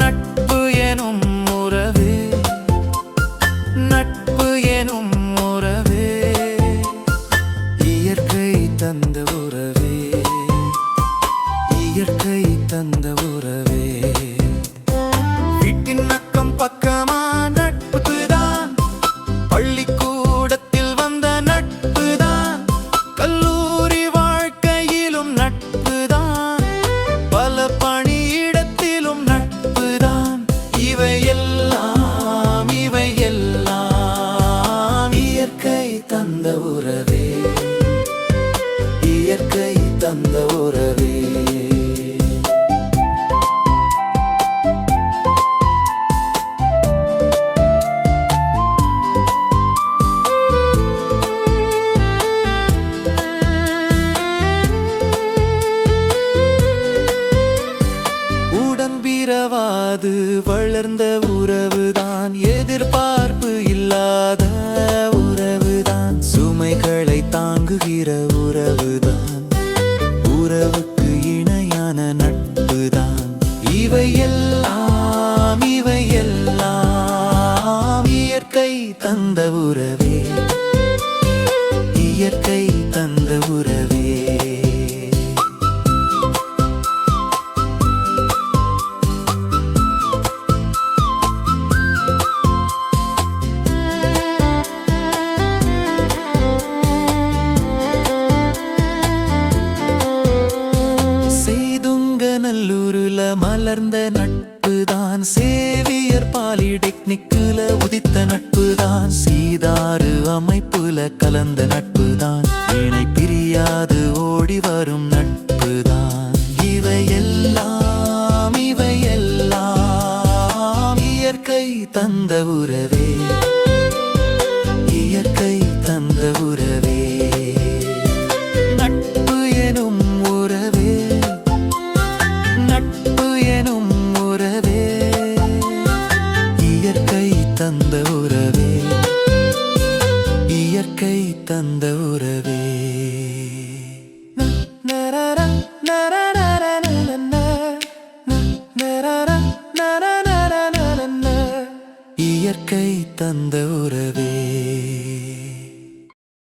நட்பு எனும் உறவு நட்பு எனும் உறவு இயற்கை தந்த உறவே இயற்கை தந்த உறவு தந்த உறவே. இயற்கை தந்த உறவே. உடன்பிறவாது வளர்ந்த உறவுதான். தாங்குகிற உறவுதான். உறவுக்கு இணையான நட்புதான். இவை எல்லாம் இவை எல்லாம் இயற்கை தந்த உறவே. இயற்கை தந்த நல்லூருல நட்பு நட்புதான். சேவியர் பாலிடெக்னிக்குல உதித்த நட்புதான். சீதாறு அமைப்புல கலந்த நட்புதான். இணை பிரியாது ஓடி வரும் நட்புதான். இவையெல்லாம் இவையெல்லாம் இவை இயற்கை தந்த உறவே. தந்த உறவே. இயற்கை தந்த உறவே. இயற்கை தந்த உறவே.